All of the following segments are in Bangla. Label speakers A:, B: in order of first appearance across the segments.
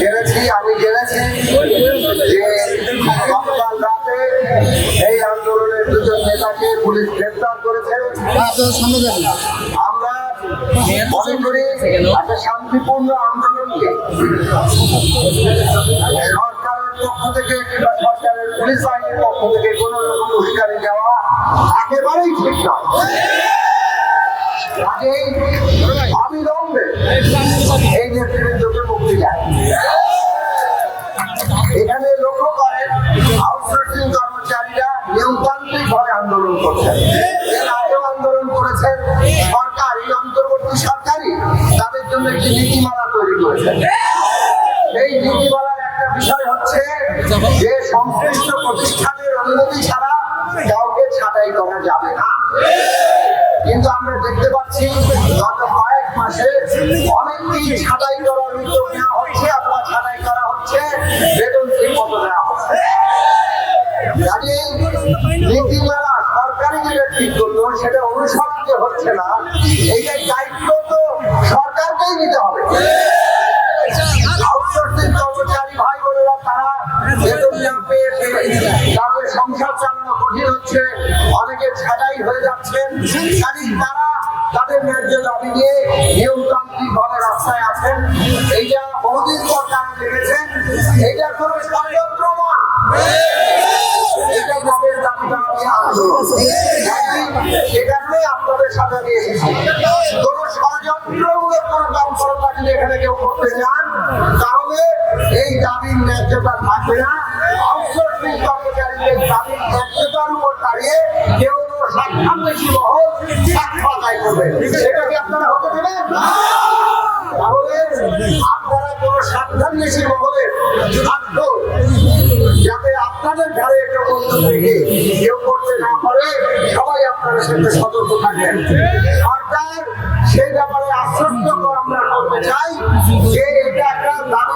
A: জেনেছি, আমি জেনেছি যে গতকাল রাতে এই আন্দোলনের দুজন নেতাকে পুলিশ গ্রেপ্তার করেছে। আমরা মনে করি একটা শান্তিপূর্ণ আন্দোলনকে সরকারের পক্ষ থেকে পুলিশ বাহিনীর পক্ষ থেকে কোনো রকম হুঁশিয়ারি দেওয়া একেবারেই ঠিক নয়। অবিলম্বে এখানে লক্ষ্য করেন আউটসোর্সিং কর্মচারীরা নিয়মতান্ত্রিক ভাবে আন্দোলন করছেন। এর আগেও আন্দোলন করেছেন সরকার, এই অন্তর্বর্তী সরকারই তাদের জন্য একটি নীতিমালা তৈরি করেছেন এই নীতিমালার একটা বিষয় হচ্ছে যে সংশ্লিষ্ট প্রতিষ্ঠানের অনুমতি ছাড়া ছাঁটাই ছাঁটাই দায়িত্ব তো সরকারকেই নিতে হবে। আউটসোর্সিং কর্মচারী, ভাই বোনেরা, তারা বেতন পেয়ে তাদের সংসার চালানো কঠিন হচ্ছে, অনেকে ছাড়াই হয়ে যাচ্ছেন তারা তাদের ন্যায্য দাবি নিয়ে নিয়মতান্ত্রিক ভাবে রাস্তায় আছেন। এইটা বহুদিন পর তারা লেগেছেন এইটা কোনো ষড়যন্ত্র আপনাদের কোনো কেউ করতে চান, তাহলে এই থাকবে না। কেউ বেশি মহল সাক্ষাৎ আদায় সেটা কি আপনারা হতে দেবেন তাহলে আপনারা কোনো স্বার্থান্বেষী মহলে স্বার্থ যাতে আপনাদের ঘরে কেউ করতে থেকে কেউ করতে না পারে সবাই আপনারা সেটা সতর্ক থাকেন সরকার সেই ব্যাপারে আশ্বস্ত আমরা করতে চাই যে এটা একটা দাবি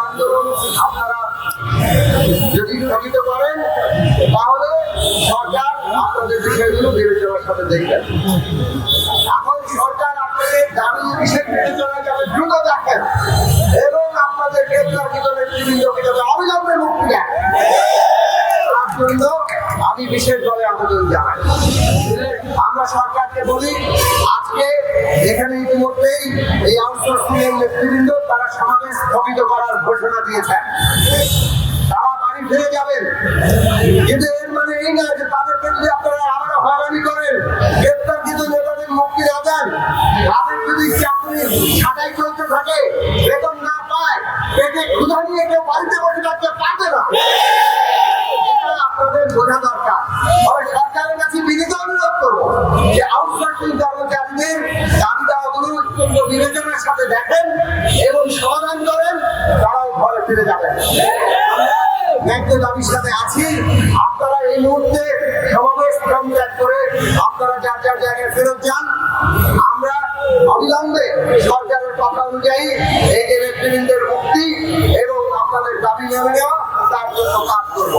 A: আন্দোলন যদি স্থগিত করেন তাহলে সরকার আপনাদের বিষয়গুলো বিবেচনার সাথে দেখবেন এখন সরকার আপনাদের দাবি বিষয় বিবেচনা জন্য আমি বিশেষভাবে আবেদন জানাই। আমরা সরকারকে বলি, আজকে এখানে ইতিমধ্যেই এই আউটসোর্সিং এর নেতৃবৃন্দ তারা সমাবেশ স্থগিত করার ঘোষণা দিয়েছেন। তারা বাড়ি ফিরে যাবেন। কিন্তু এর মানে এই না যে তাদেরকে যদি আপনারা আবারও হয়রানি করেন, গ্রেপ্তারকৃত নেতাদের মুক্তি না দেন। তাদের যদি চাকরি ছাঁটাই চলতে থাকে, বেতন না পায়, পেটে ক্ষুধা নিয়ে কেউ বাড়িতে বসে থাকতে পারবে না। বোঝা দরকার। তবে সরকারের কাছে বিনীত অনুরোধ করব যে আউটসোর্সিং কর্মচারীদের দাবি দাওয়াগুলো অত্যন্ত বিবেচনার সাথে দেখেন এবং সমাধান করেন, তারাও ঘরে ফিরে যাবেন। ন্যায্য দাবির সাথে আছি। আপনারা এই মুহূর্তে সমাবেশ ক্রম ত্যাগ করে আপনারা যার যার জায়গায় ফেরত যান। আমরা অবিলম্বে সরকারের কথা অনুযায়ী এই যে নেতৃবৃন্দের মুক্তি এবং আপনাদের দাবি মেনে নেওয়া তার জন্য কাজ করব।